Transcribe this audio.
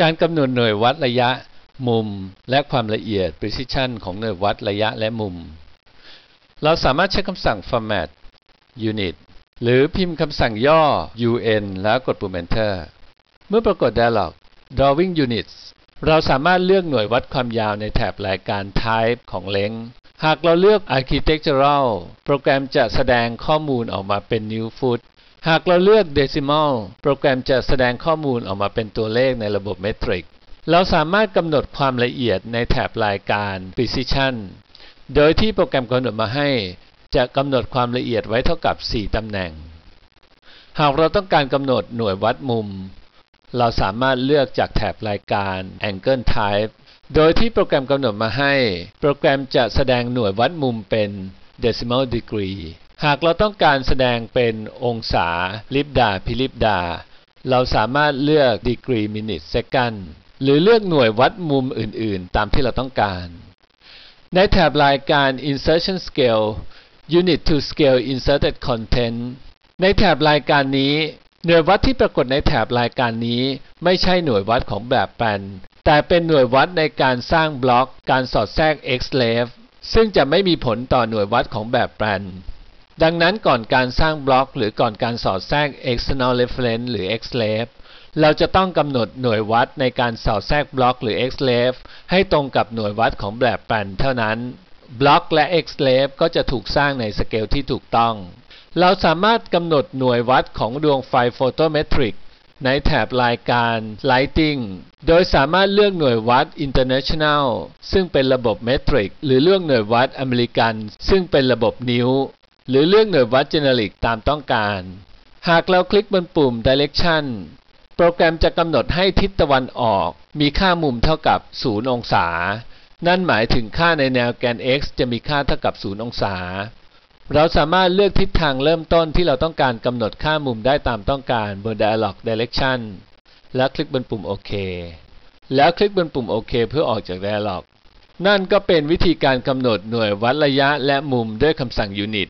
การกำหนดหน่วยวัดระยะมุมและความละเอียด precision ของหน่วยวัดระยะและมุม เราสามารถใช้คำสั่ง format unit หรือพิมพ์คำสั่งย่อ un แล้วกดปุ่ม enter เมื่อปรากฏ dialog drawing units เราสามารถเลือกหน่วยวัดความยาวในแถบรายการ type ของ length หากเราเลือก architectural โปรแกรมจะแสดงข้อมูลออกมาเป็นนิ้วฟุต หากเราเลือก decimal โปรแกรมจะแสดงข้อมูลออกมาเป็นตัวเลขในระบบเมตริก เราสามารถกำหนดความละเอียดในแถบรายการ precision โดยที่โปรแกรมกำหนดมาให้ จะกำหนดความละเอียดไว้เท่ากับ 4 ตำแหน่ง หากเราต้องการกำหนดหน่วยวัดมุม เราสามารถเลือกจากแถบรายการ angle type โดยที่โปรแกรมกำหนดมาให้ โปรแกรมจะแสดงหน่วยวัดมุมเป็น decimal degree หากเราต้องการแสดงเป็นองศาลิบดาพิลิบดา เราสามารถเลือก degree minute second หรือเลือกหน่วยวัดมุมอื่น ๆ ตามที่เราต้องการ ในแถบรายการ insertion scale unit to scale inserted content ในแถบรายการนี้ หน่วยวัดที่ปรากฏในแถบรายการนี้ ไม่ใช่หน่วยวัดของแบบแปลนแต่เป็นหน่วยวัดในการสร้างบล็อก การสอดแทรก xlave ซึ่งจะไม่มีผลต่อหน่วยวัดของแบบแปลน ดังนั้นก่อนการสร้างบล็อก หรือก่อนการสอดแทรก external reference หรือ xlave เราจะต้องกำหนดหน่วยวัดในการสอดแทรกบล็อกหรือ xlave ให้ตรงกับหน่วยวัดของแบบแปลนเท่านั้น บล็อกและ xlave ก็จะถูกสร้างในสเกลที่ถูกต้อง เราสามารถกำหนดหน่วยวัดของดวงไฟโฟโตเมตริกในแถบรายการ Lighting โดยสามารถเลือกหน่วยวัด International ซึ่งเป็นระบบเมตริก หรือเลือกหน่วยวัดอเมริกัน ซึ่งเป็นระบบนิ้ว หรือเลือกหน่วยวัด Generic ตามต้องการ หากเราคลิกบนปุ่ม Direction โปรแกรมจะกำหนดให้ทิศตะวันออก มีค่ามุมเท่ากับ 0 องศา นั่นหมายถึงค่าในแนวแกน x จะมีค่าเท่ากับ 0 องศา เราสามารถเลือกทิศทางเริ่มต้นที่เราต้องการกำหนดค่ามุมได้ตามต้องการบน Dialog Direction และคลิกบนปุ่มโอเคแล้วคลิกบนปุ่มโอเคเพื่อออกจาก Dialog นั่นก็เป็นวิธีการกำหนดหน่วยวัดระยะและมุมด้วยคำสั่ง Unit